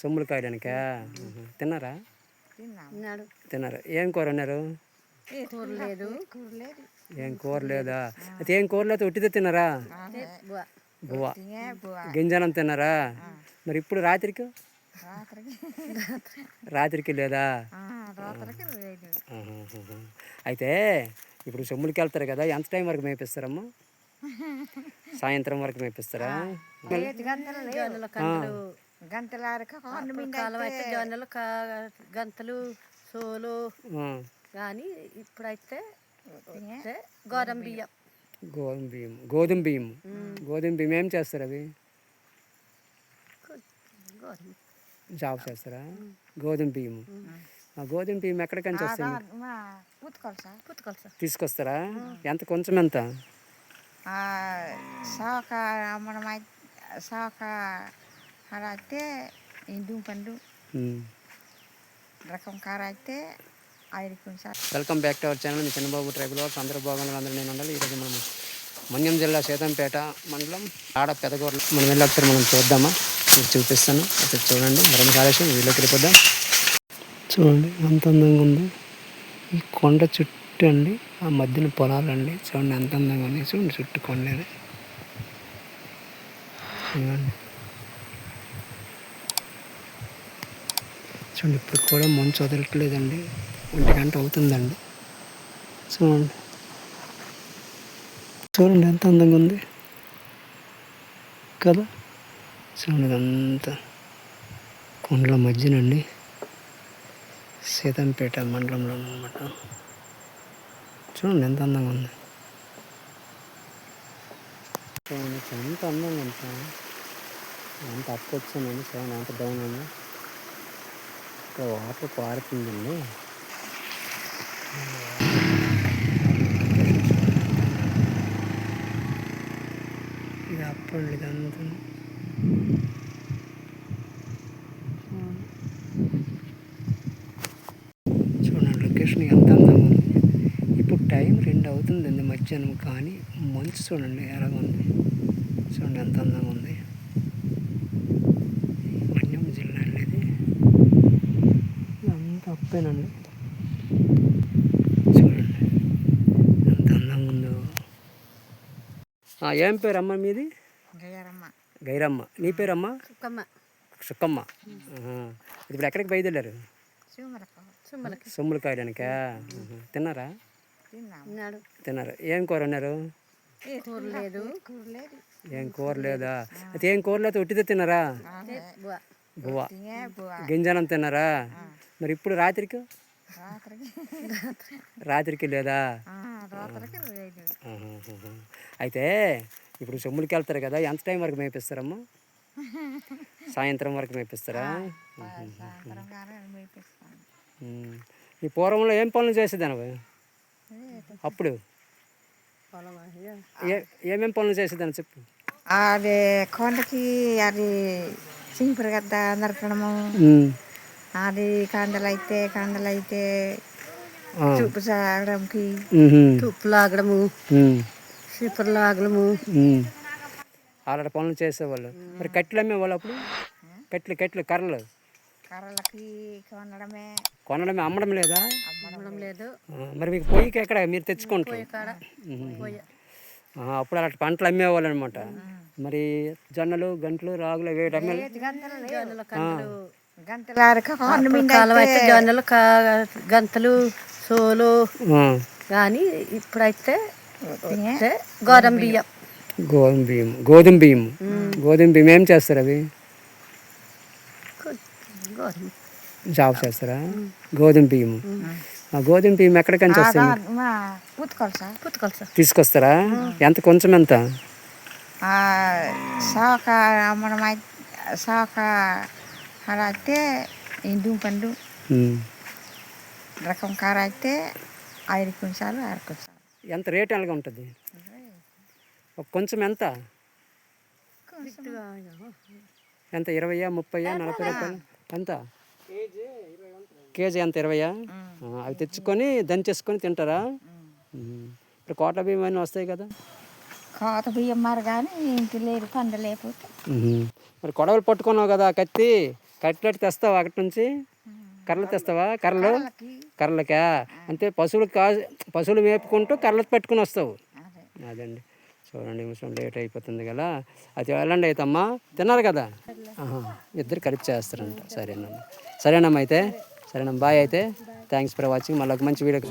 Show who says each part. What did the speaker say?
Speaker 1: సొమ్ములు కాయడానికా. తిన్నారా? తిన్నారు? ఏం కూర
Speaker 2: లేదు.
Speaker 1: ఏం కూర లేదా? అయితే ఏం కూర లేదా ఉట్టితే తిన్నారా?
Speaker 2: బువ్వ.
Speaker 1: గింజనం తిన్నారా? మరి ఇప్పుడు రాత్రికి? రాత్రికి. లేదా. అయితే ఇప్పుడు సొమ్ములకి వెళ్తారు కదా ఎంత టైం వరకు మేపిస్తారమ్మా? సాయంత్రం వరకు మేపిస్తారా?
Speaker 2: కా- గంతలు సోలు. కానీ ఇప్పుడైతే గోధుమ బియ్యం.
Speaker 1: గోధుమ బియ్యం. గోధుమ బియ్యం. గోధుమ బియ్యం ఏం చేస్తారు అవి? జాబ్ చేస్తారా? గోధుమ బియ్యం. ఆ గోధుమ బియ్యం ఎక్కడికని
Speaker 3: పుట్టుకోవాలి
Speaker 1: తీసుకొస్తారా? ఎంత? కొంచెం ఎంత?
Speaker 3: సాక అలా అయితే ఇందు పండు. రకం కార అయితే
Speaker 1: welcome back to our channel. Me Chinnababu tribal wars అందరూ బాగున్నారు అందరూ నేను ఉండాలి. ఈరోజు మనం మన్యం జిల్లా సేతంపేట మండలం ఆడ పెదగూరలో మనం వెళ్ళి ఒకసారి మనం చూద్దామా? మీకు చూపిస్తాను. ఒకసారి చూడండి. మరొక కాలేశం వీళ్ళకి వెళ్ళిపోద్దాం చూడండి ఎంత అందంగా ఉంది. ఈ కొండ చుట్టూ అండి ఆ మధ్యన పొలాలండి. చూడండి ఎంత అందంగా ఉంది. చూడండి చుట్టూ కొండలు. చూడండి ఇప్పుడు కూడా మంచు వదలట్లేదండి. ఒంటి గంట అవుతుందండి. చూడండి. చూడండి ఎంత అందంగా ఉంది. కదా? చూడండి ఇదంతా కొండల మధ్యనండి. సీతంపేట మండలంలో అనమాట చూడండి ఎంత అందంగా ఉంది చూడండి ఎంత అందంగా ఉంది ఎంత అప్పు వచ్చిందండి చూడండి ఎంత డౌన్ ఉంది ఇక్కడ వాటర్ పారుతుందండి ఇది అప్పండి ఇదంతా చూడండి లొకేషన్ ఎంత అందంగా ఉంది టైం రెండు అవుతుందండి మధ్యాహ్నం కానీ మంచు చూడండి ఎలాగ ఉంది. చూడండి ఎంత అందంగా ఉంది. మన్యం జిల్లా ఇది ఇదంతా అప్పేనండి. చూడండి ఎంత అందంగా ఉందో. ఆ, ఏం పేరు అమ్మ మీది?
Speaker 3: గయ్యారమ్మ.
Speaker 1: గైరమ్మ నీ పేరమ్మ?
Speaker 2: చుక్కమ్మ
Speaker 1: సుక్కమ్మ. ఇప్పుడు ఎక్కడికి బయలుదేరారు?
Speaker 3: చూమరకు
Speaker 2: చుమ్మలకి
Speaker 1: సొమ్ములు కాయడానికా ఆహా. తిన్నారా? తిన్నారు. ఏం కూర
Speaker 2: లేదు
Speaker 1: ఏం కూర లేదా? అయితే ఏం కూర లేదా ఉట్టితే తిన్నారా?
Speaker 2: బువ్వ.
Speaker 1: గింజనం తిన్నారా? మరి ఇప్పుడు రాత్రికి?
Speaker 3: రాత్రికి.
Speaker 1: రాత్రికి లేదా. అయితే ఇప్పుడు సొమ్ములకి వెళ్తారు కదా ఎంత టైం వరకు మేపిస్తారమ్మా? సాయంత్రం వరకు మేపిస్తారా. ఈ పూర్వంలో ఏం పనులు చేసేదానివి? అప్పుడు
Speaker 2: పొలం అయ్యా.
Speaker 1: ఏ ఏమేం పనులు చేసేదాన్ని చెప్పు
Speaker 3: అది కొండకి అది సింపుల్ గద్ద నరకడము. అది కండలు అయితే కండలు అయితే. చూపు సాగడంకి.
Speaker 2: తుప్పు లాగడము. చీపురు లాగడము.
Speaker 1: అలాంటి పనులు చేసేవాళ్ళు మరి కట్టెలు అమ్మేవాళ్ళు అప్పుడు కట్టెలు కట్టెలు కర్రలు
Speaker 3: కర్రలకి కొనడమే.
Speaker 1: కొనడమే అమ్మడం లేదా?
Speaker 2: అమ్మడం లేదు.
Speaker 1: మరి మీకు పొయ్యికి ఎక్కడ? మీరు తెచ్చుకుంటారు. అప్పుడు అలాంటి పంటలు అమ్మేవాళ్ళు అనమాట మరి జొన్నలు గంటలు రాగులు అమ్మే
Speaker 2: జొన్నలు గంతలు సోలు. కానీ ఇప్పుడైతే గోధుమ బియ్యం.
Speaker 1: గోధుమ బియ్యం. గోధుమ బియ్యం. గోధుమ బియ్యం ఏం చేస్తారు అవి?
Speaker 2: గోధుమ
Speaker 1: జాబ్ చేస్తారా? గోధుమ బియ్యం ఆ గోధుమ బియ్యం
Speaker 3: సార్
Speaker 2: పుట్టుకోవాలి సార్.
Speaker 1: తీసుకొస్తారా? ఎంత కొంచెం ఎంత?
Speaker 3: సాక అమ్మడం సాక అలా అయితే ఇందు పండు. రకం కార అయితే ఐదు కొంచాలు ఆరు కొంచాలు.
Speaker 1: ఎంత రేట్ ఎలాగ ఉంటుంది? కొంచెం ఎంత? ఎంత? ఇరవయ్యా ముప్పయ్యా నలభై రూపాయలు? ఎంత? కేజీ ఎంత? ఇరవయ్యా ఆ, అవి తెచ్చుకొని దంచేసుకొని తింటారా. ఇప్పుడు కోట్ల బియ్యం అన్నీ వస్తాయి కదా?
Speaker 3: కోత బియ్యం మరి కానీ ఇంటి లేరు పండ లేకపోతే.
Speaker 1: మ్మ్. మరి కొడవలు పట్టుకున్నావు కదా కత్తి? కట్లెట్ తెస్తావా అక్కడి నుంచి? కర్రలు తెస్తావా? కర్రలు? కర్రలకా. అంతే పశువులు కా పశువులు మేపుకుంటూ కర్రలు పట్టుకుని వస్తావు.
Speaker 3: అదే.
Speaker 1: సో చూడండి కొంచెం లేట్ అయిపోతుంది కదా. అది వెళ్ళండి అయితే అమ్మా తిన్నారు కదా? ఆహా, ఇద్దరు కలిపి చేస్తారంట. సరేనమ్మా. సరేనమ్మా అయితే. సరేనమ్మా బాయ్ అయితే. థ్యాంక్స్ ఫర్ వాచింగ్ మళ్ళీ ఒక మంచి వీడియో